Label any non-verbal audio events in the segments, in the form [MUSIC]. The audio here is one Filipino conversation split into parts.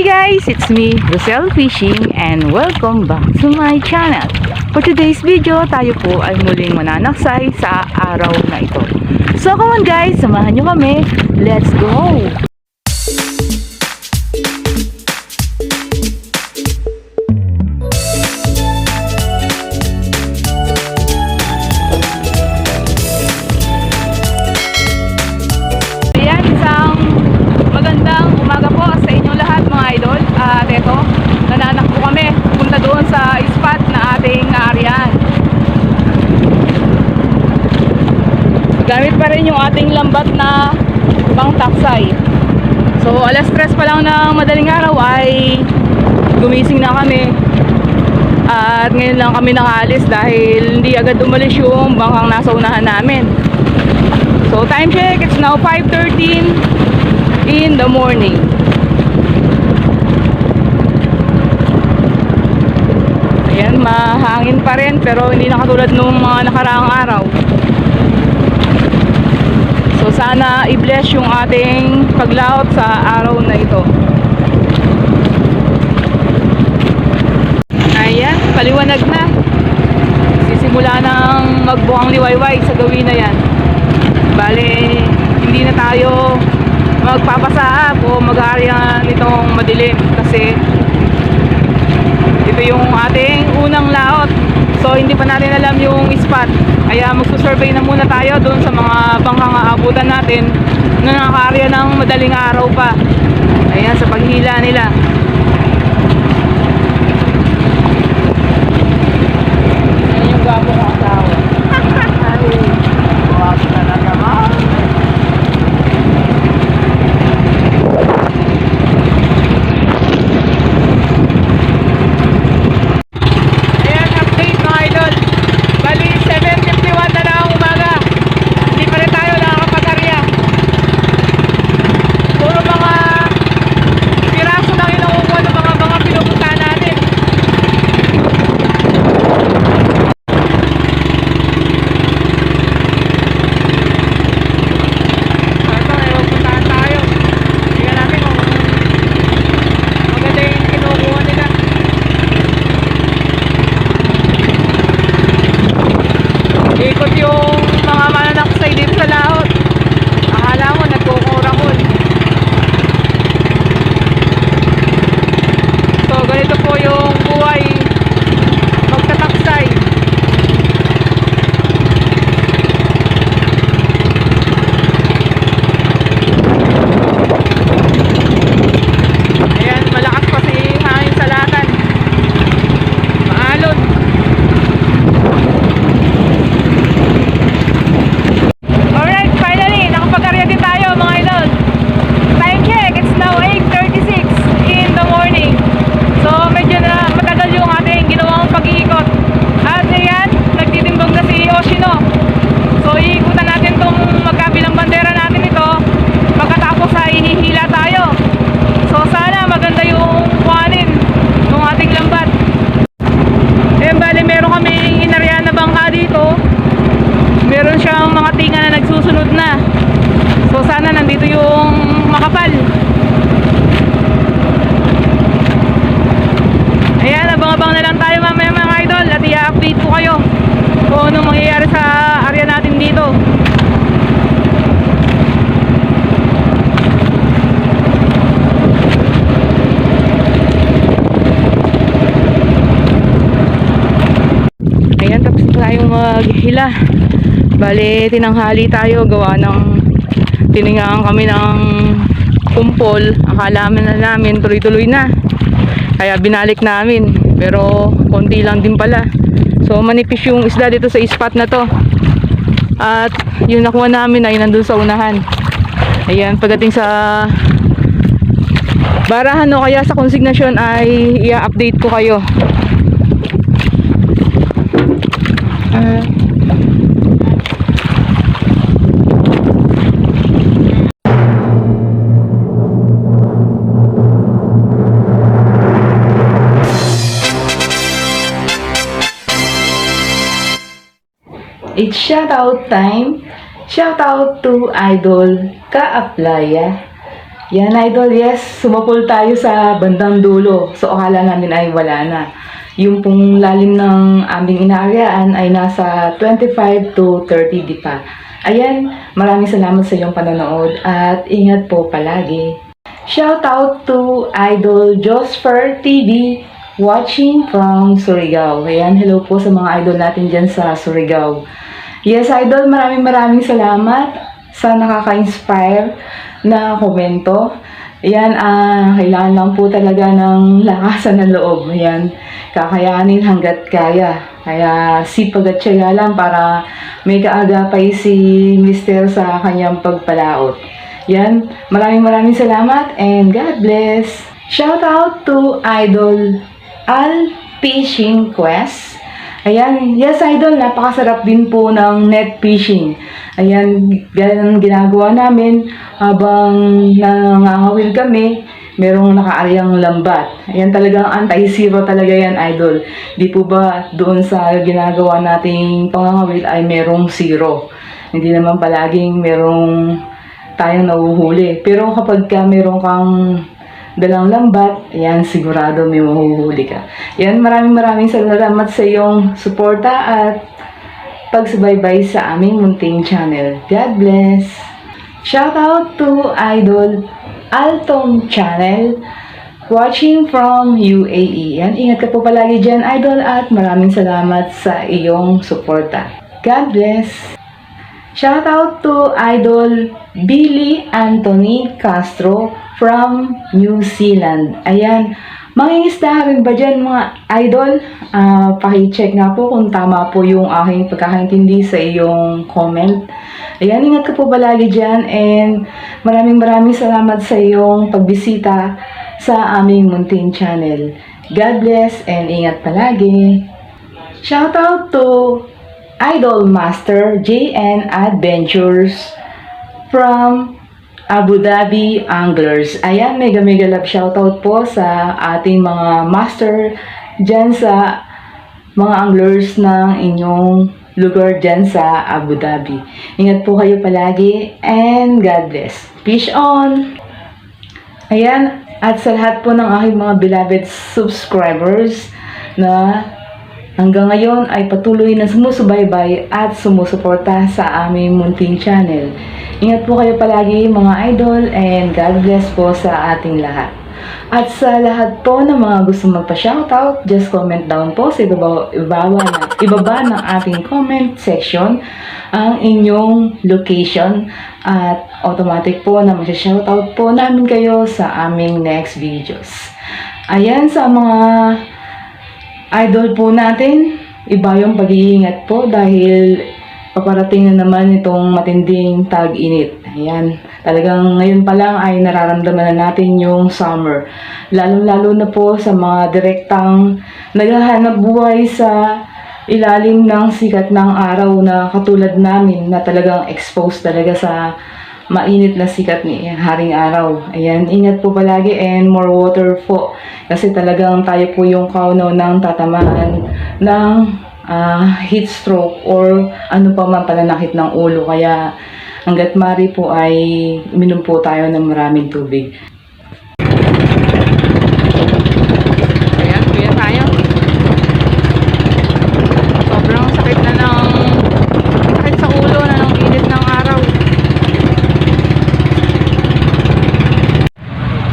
Hi guys! It's me, Rosel Fishing and welcome back to my channel. For today's video, tayo po ay muling mananaksay sa araw na ito. So come on guys, samahan nyo kami. Let's go! Ating lambat na pang taksay. So alas 3 pa lang ng madaling araw ay gumising na kami. At ngayon lang kami nakaalis dahil hindi agad umalis yung bangkang nasa unahan namin. So time check, it's now 5.13 in the morning. Ayan, mahangin pa rin pero hindi na katulad nung mga nakaraang araw. Sana i-bless yung ating paglaot sa araw na ito. Ayan, paliwanag na. Sisimula ng magbuang liwayway sa gawin na yan. Bale, hindi na tayo magpapasaap o mag-aarya nitong madilim kasi ito yung ating unang laot. So, hindi pa natin alam yung spot. Kaya magsusurvey na muna tayo doon sa mga bangkang aabutan natin na nakakaarya ng madaling araw pa. Ayan, sa paghila nila. Ayan yung gwapo kong asawa. Ay, gwapo talaga, ma'am. Ayan, update mga idol. Bali, 7.51 na na ang umaga. Hindi pa rin tayo nakakapag-arya. Puro mga piraso lang yung nakukuha ng mga mga pinupunta natin. Ito, eh, magpuntahan tayo. Tingnan natin kung maganda yung kinukuha nila. Ikot yung mga mananaksay dito sa laot. Akala mo nagkukurakol. So ganito po yung buhay magtataksay. Ayan, malakas pa si hangin sa latan. Maalon. Alright, finally, nakapag-arya din tayo mga idol. Time check, it's now 8.36 in the morning. So, medyo na matagal yung ating ginawang pag-iikot. At ayan, nagtitimbang na si Oshino. So, iikutan natin tong magkabilang bandera natin ito. Pagkatapos ay hihila tayo. So, sana maganda yung kuhanin ng ating lambat. Ayan, bali, meron kaming inarya na bangka dito meron siyang mga tinga na nagsusunod na. So sana nandito yung makapal. Ayan, abang-abang na lang tayo mamaya mga idol at i-update ko kayo kung anong mangyayari sa area natin dito. Ayan, tapos tayong maghila. Bale, tinanghali tayo gawa ng tiningaan kami ng kumpol. Akala na namin tuloy-tuloy na. Kaya binalik namin. Pero konti lang din pala. So manipis yung isda dito sa spot na to. At yung nakuha namin ay nandun sa unahan. Ayan, pagdating sa barahan o kaya sa konsignasyon ay i-update ko kayo. Ah. It's shoutout time. Shoutout to Idol Ka-Aplaya. Yan, idol, yes, sumapul tayo sa bandang dulo. So, akala namin ay wala na. Yung pong lalim ng aming inaaryaan ay nasa 25 to 30 di pa. Ayan, maraming salamat sa iyong panonood at ingat po palagi. Shout out to Idol Josper TV watching from Surigao. Ayan, hello po sa mga idol natin dyan sa Surigao. Yes, idol, maraming maraming salamat sa nakaka-inspire na komento. Ayan, ah, kailangan lang po talaga ng lakasan ng loob. Ayan, kakayanin hanggat kaya. Kaya sipag at tiyaga lang para may kaagapay si Mister sa kanyang pagpalaot. Yan, maraming maraming salamat and God bless. Shout out to Idol Al Fishing Quest. Ayan, yes idol, napakasarap din po ng net fishing. Ayan, ganun ang ginagawa namin habang nangangawil kami, merong nakaaryang lambat. Ayan talagang anti-zero talaga yan idol. Di po ba doon sa ginagawa nating pangangawil ay merong zero. Hindi naman palaging merong tayong nahuhuli. Pero kapag ka meron kang dalang lambat, ayan, sigurado may mahuhuli ka. Yan, maraming maraming salamat sa iyong suporta at pagsubaybay sa aming munting channel. God bless! Shout out to Idol Altom Channel watching from UAE. Yan, ingat ka po palagi dyan, Idol, at maraming salamat sa iyong suporta. God bless! Shout out to Idol Billy Anthony Castro from New Zealand. Ayan, mangingisda rin ba dyan mga idol? Ah, paki-check nga po kung tama po yung aking pagkakaintindi sa iyong comment. Ayan, ingat ka po palagi dyan and maraming maraming salamat sa iyong pagbisita sa aming munting channel. God bless and ingat palagi. Shout out to Idol Master JN Adventures from Abu Dhabi Anglers. Ayan, mega mega love shoutout po sa ating mga master dyan sa mga anglers ng inyong lugar dyan sa Abu Dhabi. Ingat po kayo palagi and God bless. Fish on! Ayan, at sa lahat po ng aking mga beloved subscribers na hanggang ngayon ay patuloy na sumusubaybay at sumusuporta sa aming munting channel. Ingat po kayo palagi mga idol and God bless po sa ating lahat. At sa lahat po ng mga gusto magpa-shoutout, just comment down po sa ibaba, ibaba, na, ibaba ng ating comment section ang inyong location at automatic po na mag-shoutout po namin kayo sa aming next videos. Ayan sa mga idol po natin, iba yung pag-iingat po dahil paparating na naman itong matinding tag-init. Ayan, talagang ngayon pa lang ay nararamdaman na natin yung summer. Lalo-lalo na po sa mga direktang naghahanap buhay sa ilalim ng sikat ng araw na katulad namin na talagang exposed talaga sa mainit na sikat ni Haring Araw. Ayan, ingat po palagi and more water po. Kasi talagang tayo po yung kauno ng tatamaan ng ah, heat stroke or ano pa man pananakit ng ulo. Kaya hanggat mari po ay uminom po tayo ng maraming tubig. Ayan, kuya tayo. Sobrang sakit na ng sakit sa ulo na ng init ng araw.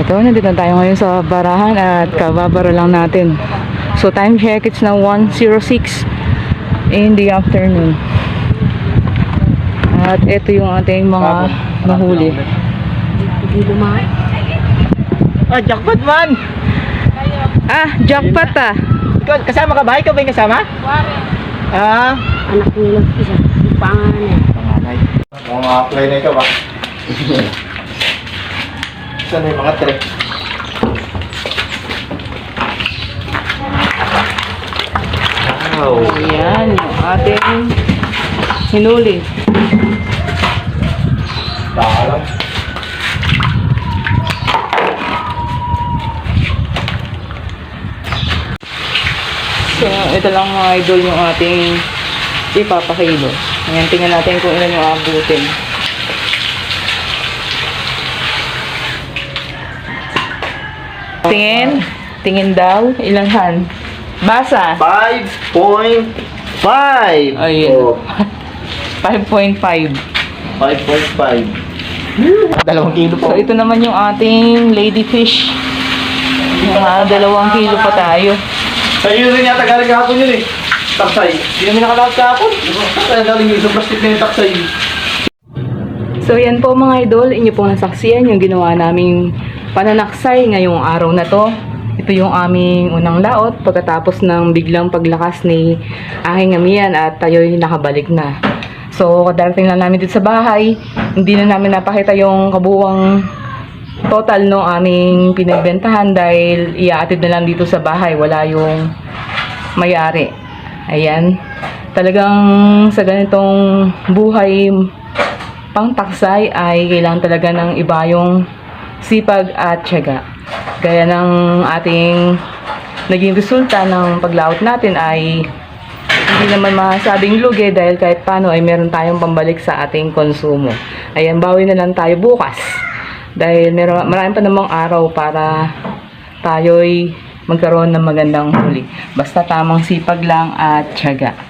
Ito, nandito na tayo ngayon sa barahan at kababara lang natin. So time check, it's now 1.06 in the afternoon. At ito yung ating mga nahuli. Ah, jackpot man! Ah, jackpot ah. Ikaw, kasama ka ba? Ikaw ba yung kasama? Ah, anak ni isa pangalan niya panganay. Mga apply na ikaw ba? [LAUGHS] Saan yung mga trick? Wow! Ayan, yung ating hinuli. Parang. So, ito lang mga idol yung ating ipapakilo. Ayan, tingnan natin kung ilan yung abutin. Tingin. Tingin daw. Ilang han? Basa. 5.5. Ayun. Oh, [LAUGHS] 5.5. 5.5. Dalawang kilo po. So, ito naman yung ating ladyfish. Mga dalawang kilo pa tayo. Sa iyo rin yata galing kahapon yun eh. Taksay. Hindi namin nakalakad kahapon. Taksay galing yun. Plastic na yung taksay. So yan po mga idol, inyo pong nasaksiyan yung ginawa naming pananaksay ngayong araw na to. Ito yung aming unang laot pagkatapos ng biglang paglakas ni aking amiyan at tayo'y nakabalik na. So kadarating lang namin dito sa bahay, hindi na namin napakita yung kabuwang total no aming pinagbentahan dahil iaatid na lang dito sa bahay, wala yung may-ari. Ayan. Talagang sa ganitong buhay pang taksay ay kailangan talaga ng iba yung sipag at tiyaga. Gaya ng ating naging resulta ng paglaot natin ay hindi naman masabing lugi dahil kahit paano ay meron tayong pambalik sa ating konsumo. Ayan, bawi na lang tayo bukas. Dahil meron, marami pa namang araw para tayo'y magkaroon ng magandang huli. Basta tamang sipag lang at tiyaga.